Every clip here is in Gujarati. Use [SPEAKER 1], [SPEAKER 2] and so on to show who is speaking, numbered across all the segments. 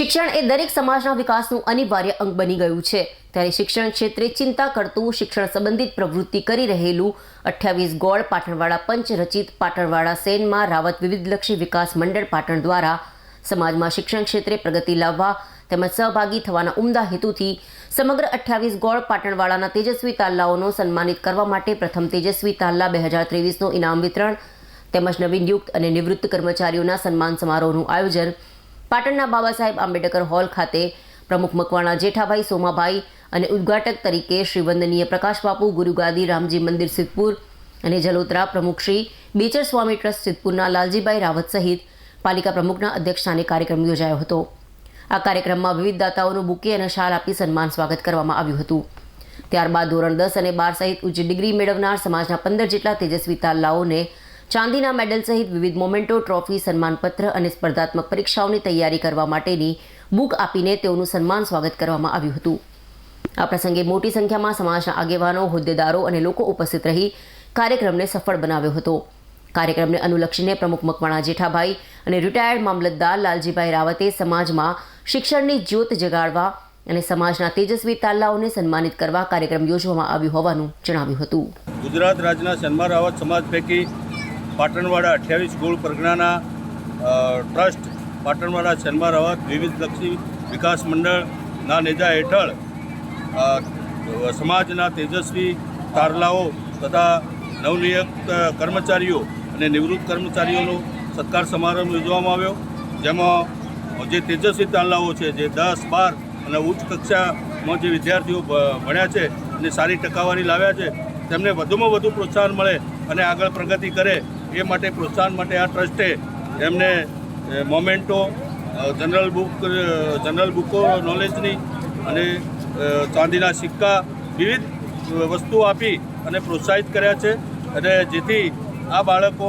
[SPEAKER 1] શિક્ષણ એ દરેક સમાજના વિકાસનું અનિવાર્ય અંગ બની ગયું છે. ત્યારે શિક્ષણ ક્ષેત્રે ચિંતા કરતું શિક્ષણ સંબંધિત પ્રવૃત્તિ કરી રહેલું અઠ્યાવીસ ગોળ પાટણવાડા પંચ રચિત પાટણવાડા સેનમાં રાવત વિવિધલક્ષી વિકાસ મંડળ પાટણ દ્વારા સમાજમાં શિક્ષણ ક્ષેત્રે પ્રગતિ લાવવા તેમજ સહભાગી થવાના ઉમદા હેતુથી સમગ્ર અઠ્યાવીસ ગોળ પાટણવાડાના તેજસ્વી તાલ્લાઓનો સન્માનિત કરવા માટે પ્રથમ તેજસ્વી તાલ્લા બે હજાર ત્રેવીસનું ઇનામ વિતરણ તેમજ નવીન નિયુક્ત અને નિવૃત્ત કર્મચારીઓના સન્માન સમારોહનું આયોજન પાટણના બાબા સાહેબ આંબેડકર હોલ ખાતે પ્રમુખ મકવાણા જેઠાભાઈ સોમાભાઈ અને ઉદ્ઘાટક તરીકે શ્રી વંદનીય પ્રકાશબાપુ ગુરુગાદી રામજી મંદિર સિદ્ધપુર અને જલોત્રા પ્રમુખ શ્રી બેચર સ્વામી ટ્રસ્ટ સિદ્ધપુરના લાલજીભાઈ રાવત સહિત પાલિકા પ્રમુખના અધ્યક્ષસ્થાને કાર્યક્રમ યોજાયો હતો. આ કાર્યક્રમમાં વિવિધ દાતાઓનું બુકે અને શાલ આપી સન્માન સ્વાગત કરવામાં આવ્યું હતું. ત્યારબાદ ધોરણ દસ અને બાર સહિત ઉચ્ચ ડિગ્રી મેળવનાર સમાજના પંદર જેટલા તેજસ્વી તાલ્લાઓને ચાંદીના મેડલ સહિત વિવિધ મોમેન્ટો, ટ્રોફી, સન્માનપત્ર અને સ્પર્ધાત્મક પરીક્ષાઓની તૈયારી કરવા માટેની બુક આપીને તેઓનું સન્માન સ્વાગત કરવામાં આવ્યું હતું. આ પ્રસંગે મોટી સંખ્યામાં સમાજના આગેવાનો, હોદ્દેદારો અને લોકો ઉપસ્થિત રહી કાર્યક્રમને સફળ બનાવ્યો હતો. કાર્યક્રમને અનુલક્ષીને પ્રમુખ મકવાણા જેઠાભાઈ અને રિટાયર્ડ મામલતદાર લાલજીભાઈ રાવતે સમાજમાં શિક્ષણની જ્યોત જગાડવા અને સમાજના તેજસ્વી તાલ્લાઓને સન્માનિત કરવા કાર્યક્રમ યોજવામાં આવ્યો હોવાનું જણાવ્યું હતું.
[SPEAKER 2] ગુજરાત રાજ્યના સન્માન રાવત સમાજ પૈકી પાટણવાડા અઠ્યાવીસ ગોળ પ્રજ્ઞાના ટ્રસ્ટ પાટણવાડા સન્માન રાવત વિવિધલક્ષી વિકાસ મંડળના નેજા હેઠળ સમાજના તેજસ્વી તારલાઓ તથા નવનિયુક્ત કર્મચારીઓ અને નિવૃત્ત કર્મચારીઓનો સત્કાર સમારંભ યોજવામાં આવ્યો. જેમાં જે તેજસ્વી તારલાઓ છે, જે દસ, બાર અને ઉચ્ચ કક્ષામાં જે વિદ્યાર્થીઓ ભણ્યા છે અને સારી ટકાવારી લાવ્યા છે, તેમને વધુમાં વધુ પ્રોત્સાહન મળે અને આગળ પ્રગતિ કરે એ માટે પ્રોત્સાહન માટે આ ટ્રસ્ટે એમને મોમેન્ટો જનરલ બુક જનરલ બુકો નોલેજની અને ચાંદીના સિક્કા વિવિધ વસ્તુઓ આપી અને પ્રોત્સાહિત કર્યા છે. અને જેથી આ બાળકો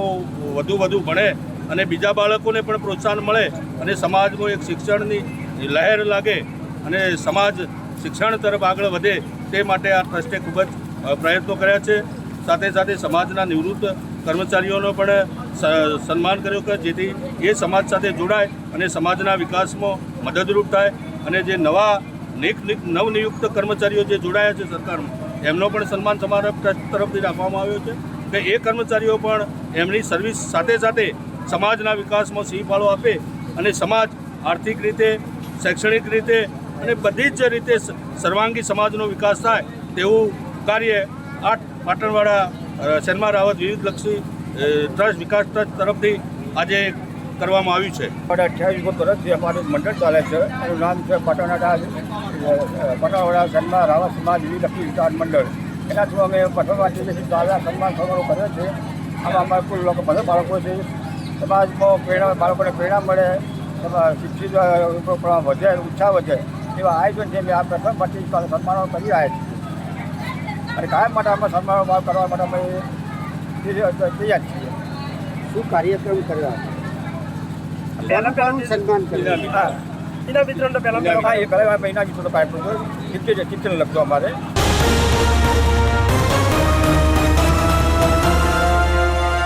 [SPEAKER 2] વધુ વધુ ભણે અને બીજા બાળકોને પણ પ્રોત્સાહન મળે અને સમાજમાં એક શિક્ષણની લહેર લાગે અને સમાજ શિક્ષણ તરફ આગળ વધે તે માટે આ ટ્રસ્ટે ખૂબ જ પ્રયત્નો કર્યા છે. સાથે સાથે સમાજના નિવૃત્ત કર્મચારીઓનો પણ સન્માન કર્યો કે જેથી એ સમાજ સાથે જોડાય અને સમાજના વિકાસમાં મદદરૂપ થાય અને જે નવા નિક નવનિયુક્ત કર્મચારીઓ જે જોડાયા છે સરકારમાં એમનો પણ સન્માન સમારંભ તરફથી રાખવામાં આવ્યો છે કે એ કર્મચારીઓ પણ એમની સર્વિસ સાથે સાથે સમાજના વિકાસમાં સિંહ ફાળો આપે અને સમાજ આર્થિક રીતે શૈક્ષણિક રીતે અને બધી જ રીતે સર્વાંગી સમાજનો વિકાસ થાય તેવું કાર્ય આ પાટણવાડા અ, શર્મા રાવત વિવિધલક્ષી લક્ષી ટ્રસ્ટ, વિકાસ ટ્રસ્ટ તરફથી આજે કરવામાં આવ્યું છે.
[SPEAKER 3] અમારે અઠ્યાવીસ વર્ષથી અમારું મંડળ ચાલે છે. એનું નામ છે પટણવાડા પટણવાડા શર્મા રાવત સમાજ વિલક્ષી વિકાસ મંડળ. એના થ્રુ અમે પટણવાથી દાદા સન્માન સમારોહ કર્યો છે. આમાં અમારા કુલ લોકો બધા બાળકો છે. સમાજમાં પ્રેરણા, બાળકોને પ્રેરણા મળે. શિક્ષિત વધે, ઉત્સાહ વધે. એવા આયોજન છે. અમે આ પ્રથમ પછી સન્માનો કરી રહ્યા છીએ. અને કાયમ માટે અમે સન્માન કરવા માટે અમે તૈયાર છીએ.
[SPEAKER 4] શું કાર્યક્રમ કરવા?
[SPEAKER 3] પહેલાં પહેલાં
[SPEAKER 4] સન્માન
[SPEAKER 3] કરવા. એના વિતરણ પહેલાં પહેલાં પહેલાં મહિના કીધું તો કાર્યક્રમ કિચન કિચન લગતો અમારે.